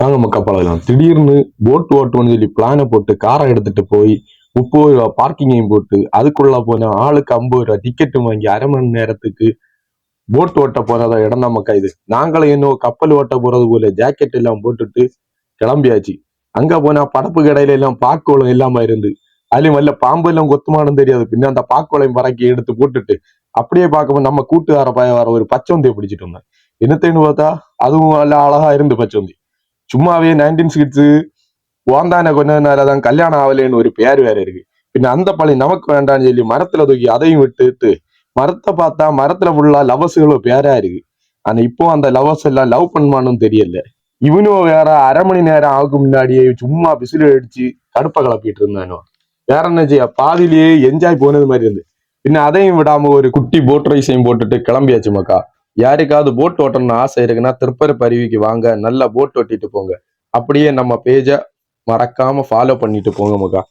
வாங்க மக்கா பழகலாம் திடீர்னு போட் ஓட்டுவோம்னு சொல்லி பிளானை போட்டு காரை எடுத்துட்டு போய் முப்பது ரூபா பார்க்கிங்கையும் போட்டு அதுக்குள்ள போனா ஆளுக்கு ஐம்பது ரூபா டிக்கெட்டும் வாங்கி அரை மணி நேரத்துக்கு போட் ஓட்ட போறதா இடம் தான் மக்கா இது. நாங்களும் இன்னும் கப்பல் ஓட்ட போறது போல ஜாக்கெட் எல்லாம் போட்டுட்டு கிளம்பியாச்சு. அங்க போனா படப்பு கடையில எல்லாம் பாக்கோளம் இல்லாம இருந்து அதுலயும் வல்ல பாம்பு எல்லாம் கொத்துமானும் தெரியாது. பின்ன அந்த பாக்கோளையும் பறக்கி எடுத்து போட்டுட்டு அப்படியே பார்க்கும்போது நம்ம கூட்டுக்கார பய வர ஒரு பச்சவந்தியை பிடிச்சிட்டு வந்தேன். என்னத்தைன்னு பார்த்தா அதுவும் நல்ல அழகா இருந்து பச்சவந்தி சும்மாவே நைன்டீன் கிட்ஸு ஓந்தான கொஞ்ச நேரம் தான் கல்யாணம் ஆகலைன்னு ஒரு பேர் வேற இருக்கு. பின்ன அந்த பழி நமக்கு வேண்டாம்னு சொல்லி மரத்துல தூக்கி அதையும் விட்டுட்டு மரத்தை பார்த்தா மரத்துல ஃபுல்லா லவர்ஸுகளும் பேரா இருக்கு. ஆனா இப்போ அந்த லவர்ஸ் எல்லாம் லவ் பண்ணுமானும் தெரியல. இவனும் வேற அரை மணி நேரம் ஆகும் முன்னாடியே சும்மா பிசிலு அடிச்சு கடுப்பை கிளப்பிட்டு இருந்தானோ? வேற என்ன செய்ய பாதிலேயே என்ஜாய் போனது மாதிரி இருந்து. பின்ன அதையும் விடாம ஒரு குட்டி போட் ரைஸையும் போட்டுட்டு கிளம்பியாச்சு மக்கா. யாருக்காவது போட் ஓட்டணும்னு ஆசை இருக்குன்னா திருப்பரப்பு அருவிக்கு வாங்க நல்லா போட் ஓட்டிட்டு போங்க. அப்படியே நம்ம பேஜை மறக்காம ஃபாலோ பண்ணிட்டு போங்க மக்கா